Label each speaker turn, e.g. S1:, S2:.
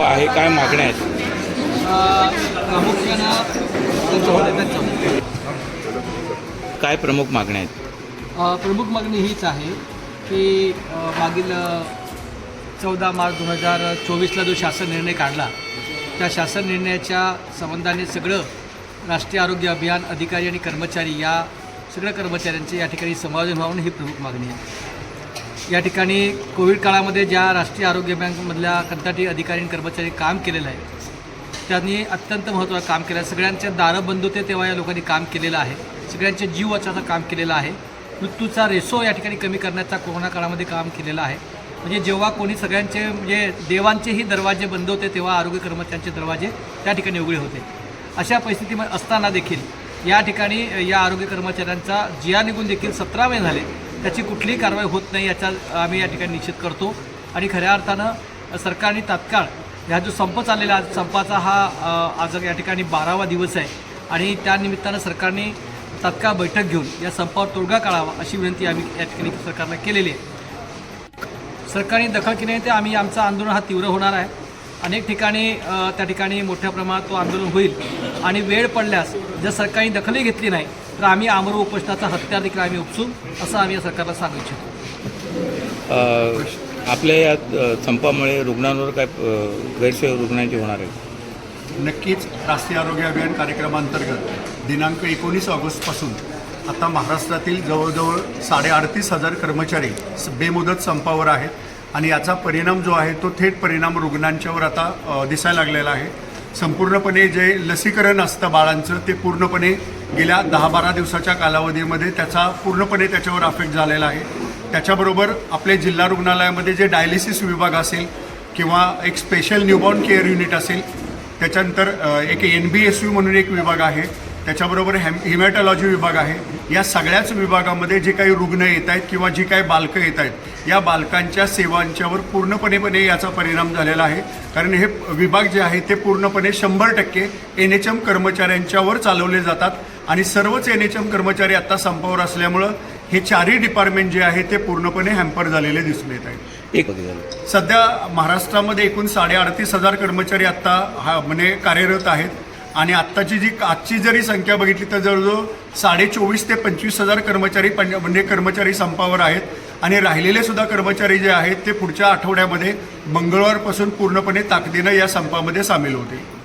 S1: आहे काय मागण्या आहेत?
S2: प्रामुख्यानं
S1: काय प्रमुख मागण्या आहेत?
S2: प्रमुख मागणी हीच आहे की मागील चौदा मार्च दोन हजार चोवीसला जो शासन निर्णय काढला त्या शासन निर्णयाच्या संबंधाने सगळं राष्ट्रीय आरोग्य अभियान अधिकारी आणि कर्मचारी या सगळ्या कर्मचाऱ्यांचे या ठिकाणी समायोजन व्हावं ही प्रमुख मागणी आहे. या ठिकाणी कोविड काळामध्ये ज्या राष्ट्रीय आरोग्य बँकमधल्या कंत्राटी अधिकारी आणि कर्मचारी काम केलेलं आहे त्यांनी अत्यंत महत्त्वाचं काम केलं आहे. सगळ्यांच्या दारं बंद होते तेव्हा या लोकांनी काम केलेलं आहे. सगळ्यांचे जीव वाचवायचं काम केलेलं आहे. मृत्यूचा रेसो या ठिकाणी कमी करण्याचा कोरोना काळामध्ये काम केलेलं आहे. म्हणजे जेव्हा कोणी सगळ्यांचे म्हणजे देवांचेही दरवाजे बंद होते तेव्हा आरोग्य कर्मचाऱ्यांचे दरवाजे त्या ठिकाणी उघडे होते. अशा परिस्थितीमध्ये असताना देखील या ठिकाणी या आरोग्य कर्मचाऱ्यांचा जिया निघून देखील सतरा महिने झाले. त्याची कुठलीही कारवाई होत नाही याचा आम्ही या ठिकाणी निश्चित करतो. आणि खऱ्या अर्थानं सरकारने तात्काळ ह्या जो संप चाललेला आज संपाचा हा आज या ठिकाणी बारावा दिवस आहे. आणि त्यानिमित्तानं सरकारने तात्काळ बैठक घेऊन या संपावर तोडगा काढावा अशी विनंती आम्ही या ठिकाणी सरकारला केलेली आहे. सरकारने दखल केली नाही ते आम्ही आमचं आंदोलन हा तीव्र होणार आहे. अनेक ठिकाणी त्या ठिकाणी मोठ्या प्रमाणात तो आंदोलन होईल. आणि वेळ पडल्यास जर सरकारने दखलही घेतली नाही तर आम्ही आमरण उपोषणाचा हत्यार देखील आम्ही उपसू असं आम्ही या सरकारला सांगू इच्छितो.
S1: आपल्या या संपामुळे रुग्णांवर काय गैरसोय रुग्णांची होणार आहे?
S3: नक्कीच राष्ट्रीय आरोग्य अभियान कार्यक्रमांतर्गत दिनांक एकोणीस ऑगस्टपासून आता महाराष्ट्रातील जवळजवळ साडेअडतीस हजार कर्मचारी बेमुदत संपावर आहेत आणि याचा परिणाम जो आहे तो थेट परिणाम रुग्णांच्यावर आता दिसायला लागलेला आहे. संपूर्णपणे जे लसीकरण असतं बाळांचं ते पूर्णपणे गेल्या दहा बारा दिवसाच्या कालावधीमध्ये त्याचा पूर्णपणे त्याच्यावर अफेक्ट झालेला आहे. त्याच्याबरोबर आपले जिल्हा रुग्णालयामध्ये जे डायलिसिस विभाग असेल किंवा एक स्पेशल न्यूबॉर्न केअर युनिट असेल त्याच्यानंतर एक एन बी एस यू म्हणून एक विभाग आहे. त्याच्याबरोबर हॅम हिमॅटॉलॉजी विभाग आहे. या सगळ्याच विभागामध्ये जे काही रुग्ण येत आहेत किंवा जी काही बालकं येत आहेत या बालकांच्या सेवांच्यावर पूर्णपणेपणे याचा परिणाम झालेला आहे. कारण हे विभाग जे आहे ते पूर्णपणे शंभर टक्के एन एच एम कर्मचाऱ्यांच्यावर चालवले जातात आणि सर्वच एन एच एम कर्मचारी आत्ता संपावर असल्यामुळं हे चारही डिपार्टमेंट जे आहे ते पूर्णपणे हॅम्पर झालेले दिसून येत आहेत.
S1: एक
S3: सध्या महाराष्ट्रामध्ये एकूण साडेअडतीस हजार कर्मचारी आत्ता हा म्हणजे कार्यरत आहेत. आणि आत्ताची जी आजची जरी संख्या बघितली तर जवळजवळ साडे चोवीस ते पंचवीस हजार कर्मचारी पंज म्हणजे कर्मचारी संपावर आहेत. आणि राहिलेले सुद्धा कर्मचारी जे आहेत ते पुढच्या आठवड्यामध्ये मंगळवारपासून पूर्णपणे ताकदीनं या संपामध्ये सामील होतील.